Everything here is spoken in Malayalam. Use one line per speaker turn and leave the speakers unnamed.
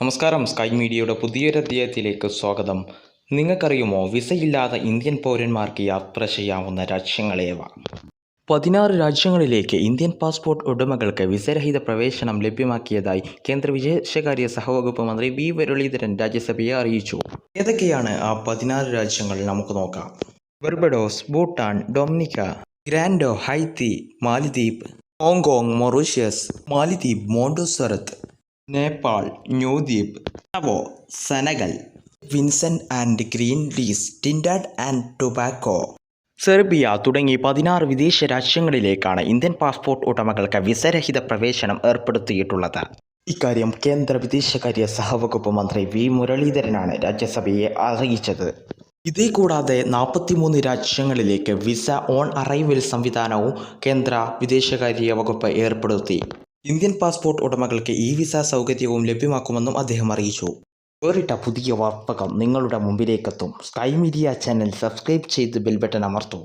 നമസ്കാരം സ്കൈ മീഡിയയുടെ പുതിയൊരു അധ്യായത്തിലേക്ക് സ്വാഗതം. നിങ്ങൾക്കറിയുമോ വിസയില്ലാതെ ഇന്ത്യൻ പൗരന്മാർക്ക് യാത്ര ചെയ്യാവുന്ന രാജ്യങ്ങളേവ പതിനാറ് രാജ്യങ്ങളിലേക്ക് ഇന്ത്യൻ പാസ്പോർട്ട് ഉടമകൾക്ക് വിസരഹിത പ്രവേശനം ലഭ്യമാക്കിയതായി കേന്ദ്ര വിദേശകാര്യ സഹവകുപ്പ് മന്ത്രി വി മുരളീധരൻ രാജ്യസഭയെ അറിയിച്ചു. ഏതൊക്കെയാണ് ആ പതിനാറ് രാജ്യങ്ങൾ? നമുക്ക് നോക്കാം. ബർബഡോസ് ഭൂട്ടാൻ ഡൊമിനിക്ക ഗ്രാൻഡോ ഹൈത്തി മാലിദ്വീപ് ഹോങ്കോങ് മൊറീഷ്യസ് മാലിദ്വീപ് മോണ്ടോസറത്ത് നേപ്പാൾ ന്യൂദ്വീപ് ടവോ Senegal Vincent and Grenadines Trinidad and Tobago. Serbia തുടങ്ങി പതിനാറ് വിദേശ രാജ്യങ്ങളിലേക്കാണ് ഇന്ത്യൻ പാസ്പോർട്ട് ഉടമകൾക്ക് വിസരഹിത പ്രവേശനം ഏർപ്പെടുത്തിയിട്ടുള്ളത്. ഇക്കാര്യം കേന്ദ്ര വിദേശകാര്യ സഹവകുപ്പ് മന്ത്രി വി. മുരളീധരനാണ് രാജ്യസഭയെ അറിയിച്ചത്. ഇതേ കൂടാതെ നാൽപ്പത്തിമൂന്ന് രാജ്യങ്ങളിലേക്ക് വിസ ഓൺ അറൈവൽ സംവിധാനവും കേന്ദ്ര വിദേശകാര്യ വകുപ്പ് ഏർപ്പെടുത്തി. ഇന്ത്യൻ പാസ്പോർട്ട് ഉടമകൾക്ക് ഇ വിസ സൗകര്യവും ലഭ്യമാക്കുമെന്നും അദ്ദേഹം അറിയിച്ചു. വേറിട്ട പുതിയ വാർത്തകൾ നിങ്ങളുടെ മുമ്പിലേക്കെത്തും. സ്കൈ മീഡിയ ചാനൽ സബ്സ്ക്രൈബ് ചെയ്ത് ബെൽബട്ടൺ അമർത്തൂ.